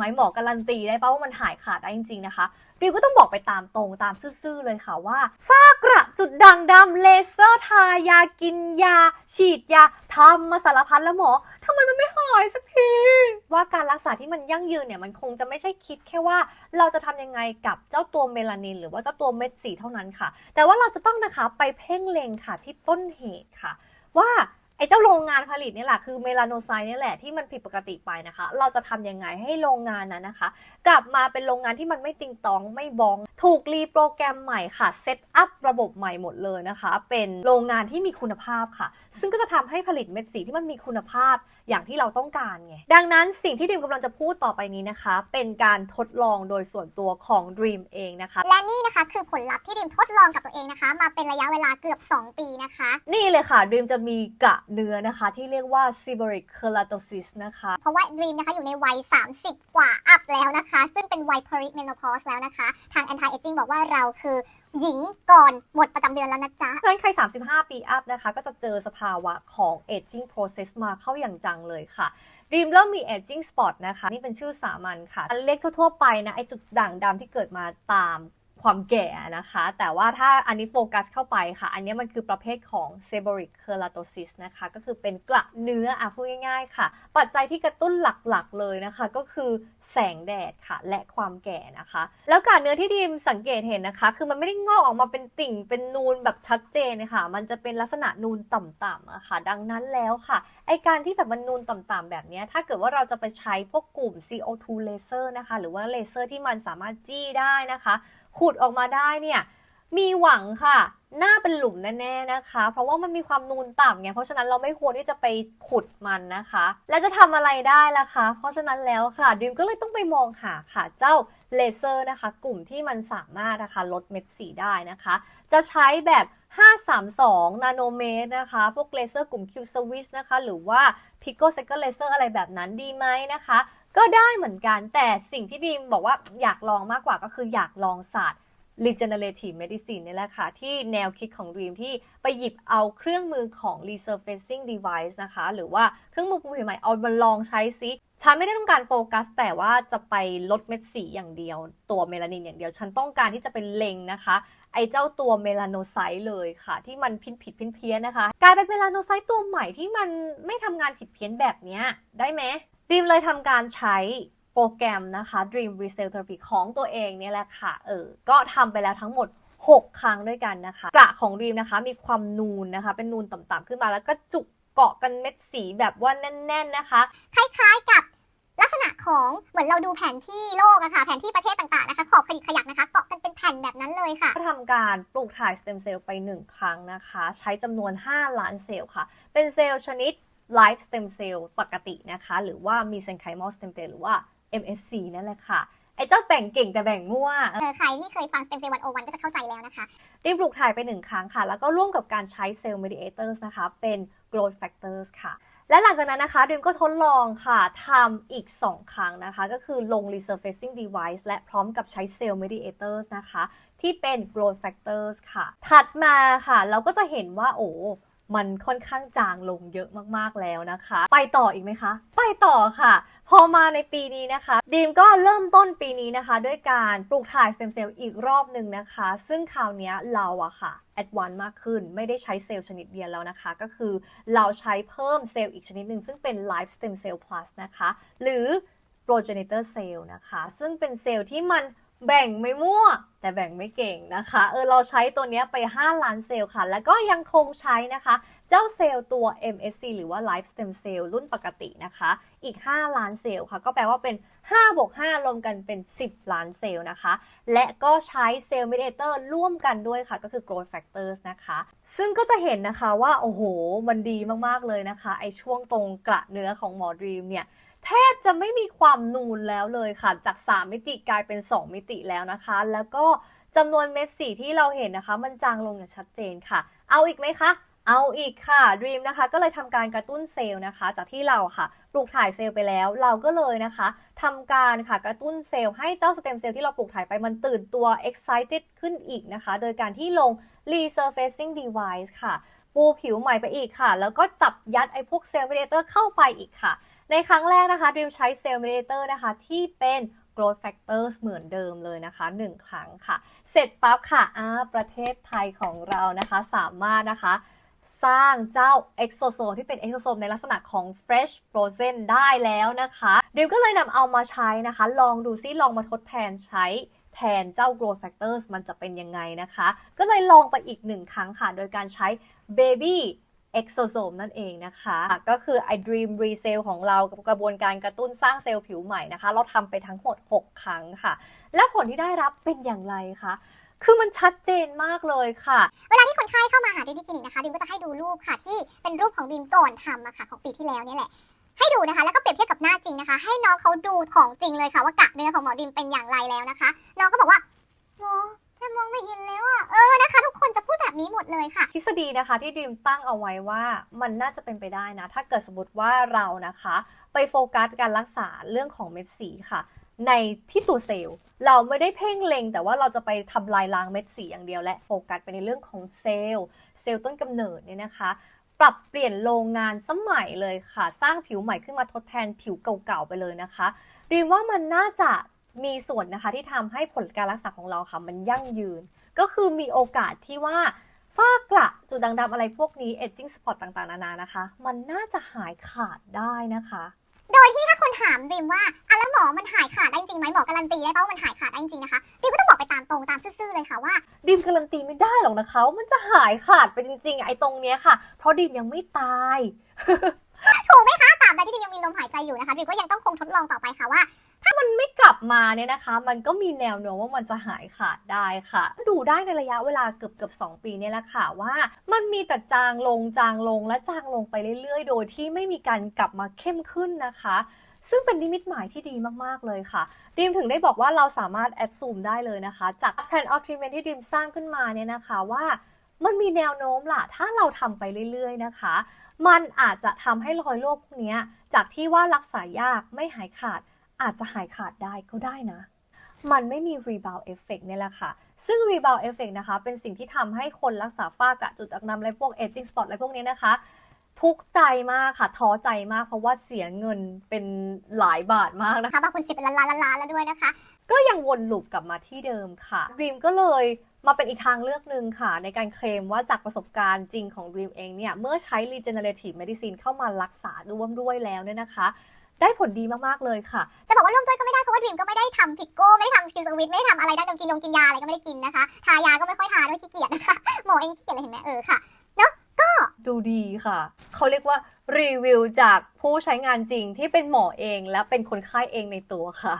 หมหมอการันตีได้ป่าว่ามันหายขาดได้จริงๆนะคะริวก็ต้องบอกไปตามตรงตามซื่อๆเลยค่ะว่าฝ้ากระจุดด่างดำเลเซอร์ทายากินยา ฉีดยาทำมาสารพัดแล้วหมอทำไมมันไม่หายสักที ว่าการรักษาที่มันยั่งยืนเนี่ยมันคงจะไม่ใช่คิดแค่ว่า เราจะทำยังไงกับเจ้าตัวเมลานิน หรือว่าเจ้าตัวเม็ดสีเท่านั้นค่ะ แต่ว่าเราจะต้องนะคะไปเพ่งเล็งค่ะที่ต้นเหตุค่ะ ว่า ไอ้เจ้าโรงงานผลิตนี่แหละคือเมลาโนไซน์นี่แหละที่มันผิดปกติไปนะคะ เราจะทำยังไงให้โรงงานนั้นนะคะ กลับมาเป็นโรงงานที่มันไม่ติงตองไม่บอง ถูกรีโปรแกรมใหม่ค่ะเซตอัพระบบใหม่หมดเลยนะคะ เป็นโรงงานที่มีคุณภาพค่ะซึ่งก็จะทำให้ผลิตเม็ดสีที่มันมีคุณภาพอย่างที่เราต้องการไง ดังนั้นสิ่งที่ดิมกำลังจะพูดต่อไปนี้นะคะ เป็นการทดลองโดยส่วนตัวของ Dream เองนะคะ และนี่นะคะคือผลลัพธ์ที่ดิมทดลองกับตัวเองนะคะ มาเป็นระยะเวลาเกือบ 2 ปีนะคะ นี่เลยค่ะ Dream จะมีกระเนื้อนะคะ ที่เรียกว่า seborrheic keratosis นะคะ เพราะว่าด e มนะคะอยู่ในวัย 30 กว่าอัพแล้วนะคะ ซึ่ง เป็นวัย perimenopause แล้วนะคะ ทาง anti aging บอกว่าเราคือหญิงก่อนหมดประจำเดือนแล้วนะจ๊ะฉะนั้นใคร 35 ปีอัพนะคะ ก็จะเจอสภาวะของ aging process มาเข้าอย่างจังเลยค่ะรีมเริ่มมี aging spot นะคะ นี่เป็นชื่อสามัญค่ะ อันเล็กทั่วๆไปนะ ไอจุดด่างดำที่เกิดมาตาม ความแก่นะคะ แต่ว่าถ้าอันนี้โฟกัสเข้าไปค่ะ อันนี้มันคือประเภทของ seborrheic keratosis นะคะ ก็คือเป็นกระเนื้ออะพูดง่ายๆค่ะ ปัจจัยที่กระตุ้นหลักๆเลยนะคะ ก็คือแสงแดดค่ะ และความแก่นะคะ แล้วกระเนื้อที่ดีมสังเกตเห็นนะคะ คือมันไม่ได้งอกออกมาเป็นติ่งเป็นนูนแบบชัดเจนนะคะมันจะเป็นลักษณะนูนต่ำๆอะค่ะ ดังนั้นแล้วค่ะไอการที่แบบมันนูนต่ำๆแบบนี้ถ้าเกิดว่าเราจะไปใช้พวกกลุ่ม CO2 เลเซอร์นะคะ หรือว่าเลเซอร์ที่มันสามารถจี้ได้นะคะ ขุดออกมาได้เนี่ยมีหวังค่ะ หน้าเป็นหลุมแน่ๆนะคะ เพราะว่ามันมีความนูนต่ำไง เพราะฉะนั้นเราไม่ควรที่จะไปขุดมันนะคะ แล้วจะทำอะไรได้ล่ะคะ เพราะฉะนั้นแล้วค่ะดิมก็เลยต้องไปมองหาค่ะ เจ้าเลเซอร์นะคะ กลุ่มที่มันสามารถนะคะลดเม็ดสีได้นะคะ จะใช้แบบ 532 นาโนเมตรนะคะ พวกเลเซอร์กลุ่ม Q switch นะคะ หรือว่า Pico Second Laser อะไรแบบนั้นดีไหมนะคะ ก็ได้เหมือนกัน แต่สิ่งที่ดีมบอกว่าอยากลองมากกว่าก็คืออยากลองศาสตร์ regenerative medicine นี่แหละค่ะ ที่แนวคิดของ Dream ที่ไปหยิบเอาเครื่องมือของ resurfacing device นะคะ หรือว่าเครื่องมือปูผิวใหม่เอามาลองใช้ซิ ฉันไม่ได้ต้องการโฟกัส แต่ว่าจะไปลดเม็ดสีอย่างเดียว ตัวเมลานินอย่างเดียว ฉันต้องการที่จะเป็นเลงนะคะไอ้เจ้าตัวเมลาโนไซต์เลยค่ะ ที่มันผิดผิดเพี้ยนเพี้ยนนะคะ กลายเป็นเมลาโนไซต์ตัวใหม่ที่มันไม่ทำงานผิดเพี้ยนแบบเนี้ยได้ไหม ดีมเลยทำการใช้โปรแกรมนะคะ Dream Resale Therapy ของตัวเองเนี่ยแหละค่ะ เออ ก็ทำไปแล้วทั้งหมด 6 ครั้งด้วยกันนะคะ กระของดีมนะคะ มีความนูนนะคะ เป็นนูนต่ำๆขึ้นมาแล้วก็จุกเกาะกันเม็ดสีแบบว่าแน่น ๆนะคะ คล้ายๆกับลักษณะของเหมือนเราดูแผนที่โลกอะค่ะ แผนที่ประเทศต่างๆนะคะ ขอบขยิกขยักนะคะ เกาะกันเป็นแผ่นแบบนั้นเลยค่ะก็ทำการปลูกถ่ายสเต็มเซลล์ไป 1 ครั้งนะคะ ใช้จำนวน 5 ล้านเซลล์ค่ะ เป็นเซลล์ชนิด Live Stem Cell ปกตินะคะ หรือว่า Mesenchymal Stem Cell หรือว่า MSC นั่นแหละค่ะ ไอ้เจ้าแบ่งเก่งแต่แบ่งมั่ว เออใครที่เคยฟัง Stem Cell 101 ก็จะเข้าใจแล้วนะคะ รีบปลูกถ่ายไป1ครั้งค่ะ แล้วก็ร่วมกับการใช้เซลล์ mediators นะคะ เป็น growth factors ค่ะ และหลังจากนั้นนะคะดิมก็ทดลองค่ะทำอีก 2 ครั้งนะคะ ก็คือลง resurfacing device และพร้อมกับใช้เซลล์ mediators นะคะ ที่เป็น growth factors ค่ะ ถัดมาค่ะ เราก็จะเห็นว่าโอ้ มันค่อนข้างจางลงเยอะมากๆแล้วนะคะ ไปต่ออีกไหมคะ ไปต่อค่ะ พอมาในปีนี้นะคะ ดีมก็เริ่มต้นปีนี้นะคะ ด้วยการปลูกถ่ายสเต็มเซลล์อีกรอบหนึ่งนะคะ ซึ่งคราวนี้เราอะค่ะแอดวานมากขึ้น ไม่ได้ใช้เซลล์ชนิดเดียวแล้วนะคะ ก็คือเราใช้เพิ่มเซลล์อีกชนิดหนึ่งซึ่งเป็น Live Stem Cell Plus นะคะ หรือ progenitor cell นะคะ ซึ่งเป็นเซลล์ที่มัน แบ่งไม่มั่ว แต่แบ่งไม่เก่งนะคะ เออเราใช้ตัวนี้ไป 5 ล้านเซลล์ค่ะ แล้วก็ยังคงใช้นะคะ เจ้าเซลล์ตัว MSC หรือว่า Live Stem Cell รุ่นปกตินะคะ อีก 5 ล้านเซลล์ค่ะ ก็แปลว่าเป็น 5 บวก 5 รวมกันเป็น 10 ล้านเซลล์นะคะ และก็ใช้เซลล์ mediator ร่วมกันด้วยค่ะ ก็คือ growth factors นะคะ ซึ่งก็จะเห็นนะคะว่า โอ้โห มันดีมาก ๆ เลยนะคะ ไอช่วงตรงกระเนื้อของหมอดรีมเนี่ย แทบจะไม่มีความนูนแล้วเลยค่ะ จาก 3 มิติกลายเป็น 2 มิติแล้วนะคะ แล้วก็จำนวนเม็ดสีที่เราเห็นนะคะ มันจางลงอย่างชัดเจนค่ะ เอาอีกไหมคะ เอาอีกค่ะ Dream นะคะ ก็เลยทำการกระตุ้นเซลล์นะคะ จากที่เราค่ะปลูกถ่ายเซลล์ไปแล้ว เราก็เลยนะคะทำการค่ะกระตุ้นเซลล์ให้เจ้าสเต็มเซลล์ที่เราปลูกถ่ายไปมันตื่นตัว excited ขึ้นอีกนะคะ โดยการที่ลง resurfacing device ค่ะ ปูผิวใหม่ไปอีกค่ะ แล้วก็จับยัดไอ้พวกเซลล์ mediator เข้าไปอีกค่ะ ในครั้งแรกนะคะดิมใช้เซลล์เมดิเตอร์นะคะที่เป็น growth factors เหมือนเดิมเลยนะคะ 1 ครั้งค่ะ เสร็จปั๊บค่ะอ่าประเทศไทยของเรานะคะสามารถนะคะสร้างเจ้า exosome ที่เป็น exosome ในลักษณะของ fresh frozen ได้แล้วนะคะดิวก็เลยนำเอามาใช้นะคะ ลองดูซิลองมาทดแทนใช้แทนเจ้า growth factors มันจะเป็นยังไงนะคะ ก็เลยลองไปอีกหนึ่งครั้งค่ะ โดยการใช้ baby exosome นั่นเองนะคะ ก็คือ i dream resale ของเรากับกระบวนการกระตุ้นสร้างเซลล์ผิวใหม่นะคะ เราทำไปทั้งหมด 6 ครั้งค่ะ และผลที่ได้รับเป็นอย่างไรคะคือมันชัดเจนมากเลยค่ะ เวลาที่คนไข้เข้ามาหาดิมที่คลินิกนะคะดิมก็จะให้ดูรูปค่ะ ที่เป็นรูปของดิมก่อนทำอะค่ะ ของปีที่แล้วนี่แหละ ให้ดูนะคะ แล้วก็เปรียบเทียบกับหน้าจริงนะคะ ให้น้องเขาดูของจริงเลยค่ะว่ากะเนื้อของหมอดิมเป็นอย่างไรแล้วนะคะ น้องก็บอกว่า มอแทบมองไม่เห็นแล้วอะเออนะคะ ทุกคนจะพูดแบบนี้หมดเลยค่ะ ทฤษฎีนะคะที่ดิมตั้งเอาไว้ว่ามันน่าจะเป็นไปได้นะ ถ้าเกิดสมมติว่าเรานะคะ ไปโฟกัสการรักษาเรื่องของเม็ดสีค่ะ ในที่ตัวเซลล์เราไม่ได้เพ่งเล็ง แต่ว่าเราจะไปทำลายล้างเม็ดสีอย่างเดียวและโฟกัสไปในเรื่องของเซลล์เซลล์ต้นกำเนิดเนี่ยนะคะปรับเปลี่ยนโรงงานสมัยเลยค่ะ สร้างผิวใหม่ขึ้นมาทดแทนผิวเก่าๆไปเลยนะคะดิมว่ามันน่าจะ มีส่วนนะคะที่ทำให้ผลการรักษาของเราค่ะมันยั่งยืน ก็คือมีโอกาสที่ว่าฝ้ากระจุดด่างดำอะไรพวกนี้ aging spot ต่างๆ นานานะคะ มันน่าจะหายขาดได้นะคะ โดยที่ถ้าคนถามดิมว่าอะแล้วหมอมันหายขาดได้จริงไหมหมอการันตีได้ป่ะว่ามันหายขาดได้จริงนะคะดิมก็ต้องบอกไปตามตรงตามซื่อๆเลยค่ะว่าดิมการันตีไม่ได้หรอกนะคะว่ามันจะหายขาดไปจริง ๆ ไอ้ตรงเนี้ยค่ะ เพราะดิมยังไม่ตายถูกไหมคะตราบใดที่ดิมยังมีลมหายใจอยู่นะคะดิมก็ยังต้องคงทดลองต่อไปค่ะว่า ถ้ามันไม่กลับมาเนี่ยนะคะ มันก็มีแนวโน้มว่ามันจะหายขาดได้ค่ะ ดูได้ในระยะเวลาเกือบเกือบสองปีเนี่ยแหละค่ะว่า มันมีแต่จางลงจางลงและจางลงไปเรื่อย ๆ โดยที่ไม่มีการกลับมาเข้มขึ้นนะคะซึ่งเป็นนิมิตหมายที่ดีมาก ๆ เลยค่ะดีมถึงได้บอกว่าเราสามารถแอดซูมได้เลยนะคะ จากแผนออทรีเมนที่ดีมสร้างขึ้นมาเนี่ยนะคะว่ามันมีแนวโน้มล่ะ ถ้าเราทำไปเรื่อย ๆ นะคะ มันอาจจะทำให้รอยโรคพวกนี้จากที่ว่ารักษายากไม่หายขาด อาจจะหายขาดได้ก็ได้นะ มันไม่มี rebound effect เนี่ยแหละค่ะ ซึ่ง rebound effect นะคะ เป็นสิ่งที่ทำให้คนรักษาฝ้ากระจุดด่างดำอะไรพวก aging spot อะไรพวกนี้นะคะ ทุกข์ใจมากค่ะ ท้อใจมากเพราะว่าเสียเงินเป็นหลายบาทมากนะคะนะคะบางคนเสียเป็นล้านล้านล้านๆแล้วด้วยนะคะ ก็ยังวนลูปกลับมาที่เดิมค่ะ Dream ก็เลยมาเป็นอีกทางเลือกหนึ่งค่ะ ในการเคลมว่าจากประสบการณ์จริงของ Dream เองเนี่ย เมื่อใช้ regenerative medicine เข้ามารักษาร่วมด้วยแล้วเนี่ยนะคะ ได้ผลดีมากๆเลยค่ะ จะบอกว่าร่วมด้วยก็ไม่ได้เพราะว่าดรีมก็ไม่ได้ทำพิกโก้ไม่ได้ทำคิวสวิตไม่ได้ทำอะไรด้านดมกินยงกินยาอะไรก็ไม่ได้กินนะคะทายาก็ไม่ค่อยทาด้วยขี้เกียจนะคะหมอเองขี้เกียจเลยเห็นไหมเออค่ะดูดีค่ะเขาเรียกว่ารีวิวจากผู้ใช้งานจริงที่เป็นหมอเองและเป็นคนไข้เองในตัวค่ะ